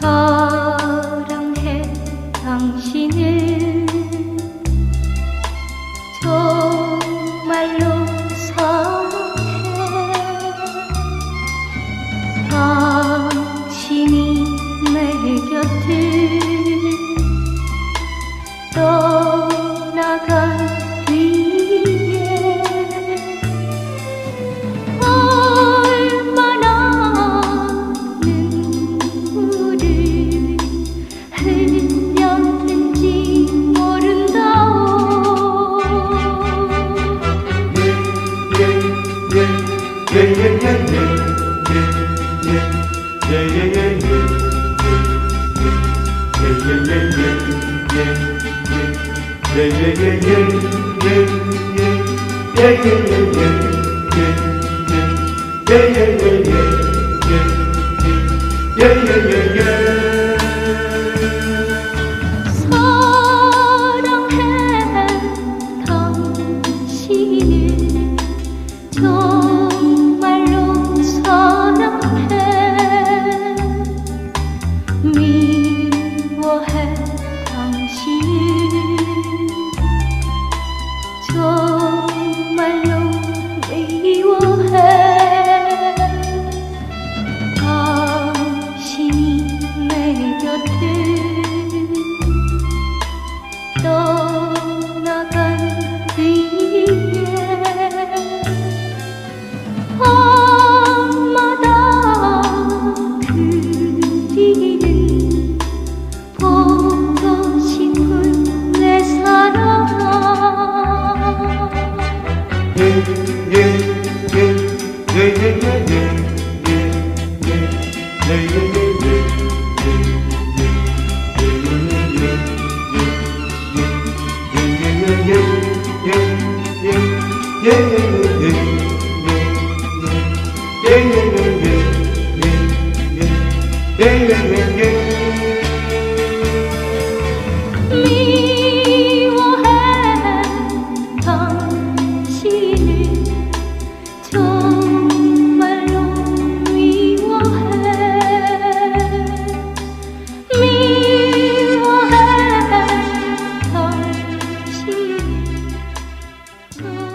她 Yeah, yeah, yeah. yeah, yeah, yeah. soon.